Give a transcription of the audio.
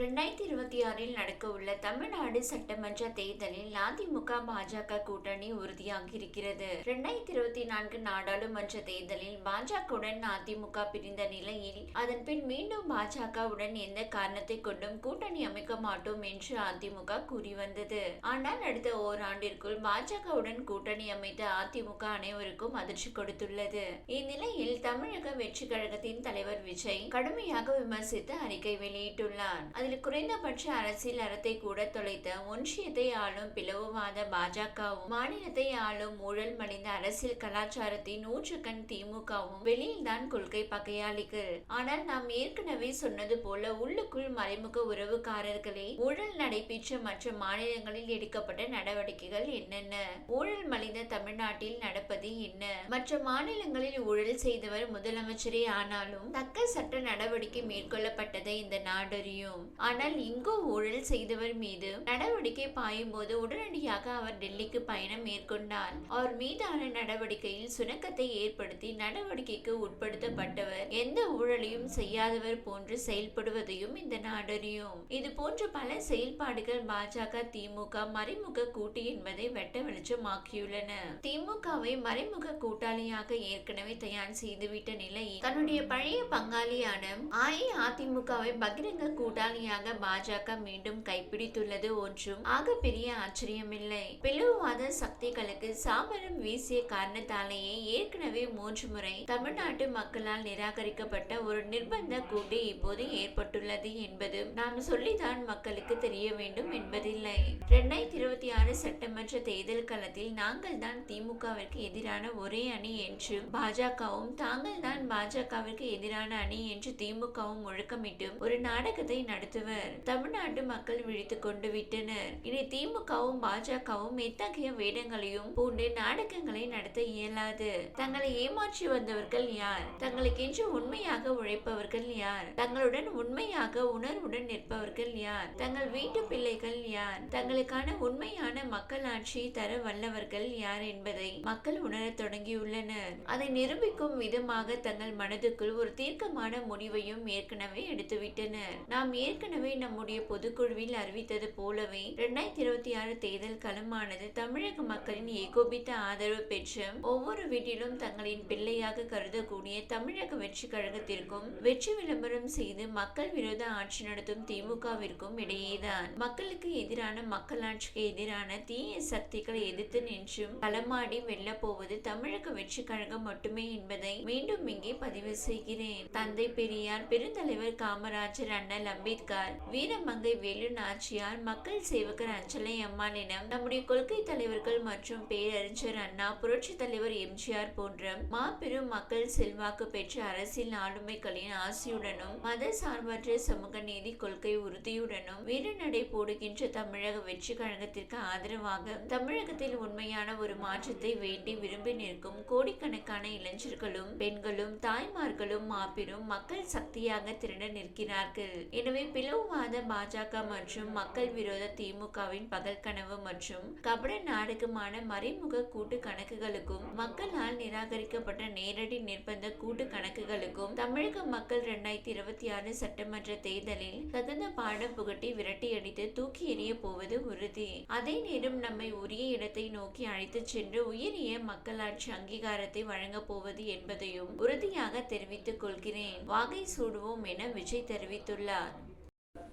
ரெண்டாயிரத்தி இருபத்தி ஆறில் நடக்க உள்ள தமிழ்நாடு சட்டமன்ற தேர்தலில் அதிமுக பாஜக கூட்டணி உறுதியாகி இருக்கிறது ரெண்டாயிரத்தி இருபத்தி நான்கு நாடாளுமன்ற தேர்தலில் பாஜகவுடன் அதிமுக பிரிந்த நிலையில் அதன் பின் மீண்டும் பாஜகவுடன் எந்த காரணத்தை கொண்டும் கூட்டணி அமைக்க மாட்டோம் என்று அதிமுக கூறி வந்தது ஆனால் அடுத்த ஓராண்டிற்குள் பாஜகவுடன் கூட்டணி அமைத்த அதிமுக அனைவருக்கும் அதிர்ச்சி கொடுத்துள்ளது. இந்நிலையில் தமிழக வெற்றி கழகத்தின் தலைவர் விஜய் கடுமையாக விமர்சித்து அறிக்கை வெளியிட்டுள்ளார். அதில் குறைந்தபட்ச அரசியல் அறத்தை கூட தொலைத்த ஒன்றியத்தை ஆளும் பிளவுவாத பாஜகவும் மாநிலத்தை ஆளும் ஊழல் மலிந்த அரசியல் கலாச்சாரத்தின் நூற்றுக்கண் திமுகவும் வெளியில்தான் கொள்கை பகையாளிகள் ஆனால் நாம் ஏற்கனவே சொன்னது போல உள்ளுக்குள் மறைமுக உறவுக்காரர்களே ஊழல் நடைபெற்ற மற்ற மாநிலங்களில் எடுக்கப்பட்ட நடவடிக்கைகள் என்னென்ன? ஊழல் மலிந்த தமிழ்நாட்டில் நடப்பது என்ன? மற்ற மாநிலங்களில் ஊழல் செய்தவர் முதலமைச்சரே ஆனாலும் தக்க சட்ட நடவடிக்கை மேற்கொள்ளப்பட்டதை இந்த நாடறியும். ஆனால் இங்கோ ஊழல் செய்தவர் மீது நடவடிக்கை பாயும் போது உடனடியாக அவர் டெல்லிக்கு பயணம் மேற்கொண்டார். அவர் மீதான நடவடிக்கையில் சுணக்கத்தை ஏற்படுத்தி நடவடிக்கைக்கு உட்படுத்தப்பட்டவர். எந்த ஊழலையும் செய்யாதவர் போன்று செயல்படுவதையும் இந்த நாடறியும் இது போன்ற பல செயல்பாடுகள் பாஜக திமுக மறைமுக கூட்டு என்பதை வெட்ட வெளிச்சமாக்கியுள்ளன. திமுகவை மறைமுக கூட்டாளியாக ஏற்கனவே தயார் செய்துவிட்ட நிலையில் தன்னுடைய பழைய பங்காளியான அஇஅதிமுகவை பகிரங்க கூட்டாளியாக பாஜக மீண்டும் கைப்பிடித்துள்ளது ஒன்றும். ஆக பெரிய ஆச்சரியமில்லை. பிளவுவாத சக்திகளுக்கு சாமரம் வீசிய காரணத்தாலேயே ஏற்கனவே மூன்று முறை தமிழ்நாட்டு மக்களால் நிராகரிக்கப்பட்ட ஒரு நிர்பந்த கூட்டு இப்போது ஏற்பட்டுள்ளது என்பது நாம் சொல்லிதான் மக்களுக்கு தெரிய வேண்டும் என்பதில்லை. இரண்டாயிரத்தி இருபத்தி ஆறு சட்டமன்ற தேர்தல் களத்தில் நாங்கள் தான் திமுகவிற்கு எதிரான ஒரே அணி என்று பாஜகவும் தாங்கள் தான் பாஜகவிற்கு எதிரான அணி என்று திமுகவும் முழக்கமிட்டும் ஒரு நாடகத்தை நடத்த மருத்துவர் தமிழ்நாட்டு மக்கள் விழித்து கொண்டு விட்டனர். இனி திமுகவும் பாஜகவும் எத்தகைய வேடங்களையும் பூண்டு நாடகங்களை நடத்த இயலாது. தங்களை ஏமாற்றி வந்தவர்கள் யார்? தங்களுக்கென்று உண்மையாக உழைப்பவர்கள் யார்? தங்களுடன் உண்மையாக உணர்வுடன் நிற்பவர்கள் யார்? தங்கள் வீட்டு பிள்ளைகள் யார்? தங்களுக்கான உண்மையான மக்கள் ஆட்சியை தர வல்லவர்கள் யார் என்பதை மக்கள் உணரத் தொடங்கியுள்ளனர். அதை நிரூபிக்கும் விதமாக தங்கள் மனதுக்குள் ஒரு தீர்க்கமான முடிவையும் ஏற்கனவே எடுத்துவிட்டனர். நாம் ஏற்கனவே நம்முடைய பொதுக்குழுவில் அறிவித்தது போலவே இரண்டாயிரத்தி இருபத்தி ஆறு தேர்தல் களமானது தமிழக மக்களின் ஏகோபித்த ஆதரவு பெற்று ஒவ்வொரு வீட்டிலும் தங்களின் பிள்ளையாக கருதக்கூடிய தமிழக வெற்றி கழகத்திற்கும் வெற்றி விளம்பரம் செய்து மக்கள் விரோத ஆட்சி நடத்தும் திமுகவிற்கும் இடையேதான். மக்களுக்கு எதிரான மக்களாட்சிக்கு எதிரான தீய சக்திகளை எதிர்த்து நின்றும் களமாடி வெல்ல போவது தமிழக வெற்றி கழகம் மட்டுமே என்பதை மீண்டும் இங்கே பதிவு செய்கிறேன். தந்தை பெரியார் பெருந்தலைவர் காமராஜர் அண்ணல் அம்பேத்கர் வீரமங்கை வேலு நாச்சியார் மக்கள் சேவகர் அஞ்சலை அம்மாள் என நம்முடைய கொள்கை தலைவர்கள் மற்றும் பேரறிஞர் அண்ணா புரட்சி தலைவர் எம்ஜிஆர் போன்ற மாபெரும் மக்கள் செல்வாக்கு பெற்ற அரசியல் ஆளுமைகளின் ஆசியுடனும் மத சார்பற்ற சமூக நீதி கொள்கை உறுதியுடனும் வீரநடை போடுகின்ற தமிழக வெற்றி கழகத்திற்கு ஆதரவாக தமிழகத்தில் உண்மையான ஒரு மாற்றத்தை வேண்டி விரும்பி நிற்கும் கோடிக்கணக்கான இளைஞர்களும் பெண்களும் தாய்மார்களும் மாபெரும் மக்கள் சக்தியாக திரண்ட நிற்கிறார்கள். எனவே பிளவுவாத பாஜக மற்றும் மக்கள் விரோத திமுகவின் பகல்கனவு மற்றும் கபட நாடகமான மறைமுக கூட்டு கணக்குகளுக்கும் மக்களால் நிராகரிக்கப்பட்ட நேரடி நிர்பந்த கூட்டு கணக்குகளுக்கும் தமிழக மக்கள் இரண்டாயிரத்தி இருபத்தி ஆறு சட்டமன்ற தேர்தலில் தகுந்த பாடம் புகட்டி விரட்டியடித்து தூக்கி எறிய போவது உறுதி. அதே நேரம் நம்மை உரிய இடத்தை நோக்கி அழைத்துச் சென்று உயரிய மக்களாட்சி அங்கீகாரத்தை வழங்கப் போவது என்பதையும் உறுதியாக தெரிவித்துக் கொள்கிறேன். வாகை சூடுவோம் என விஜய் தெரிவித்துள்ளார்.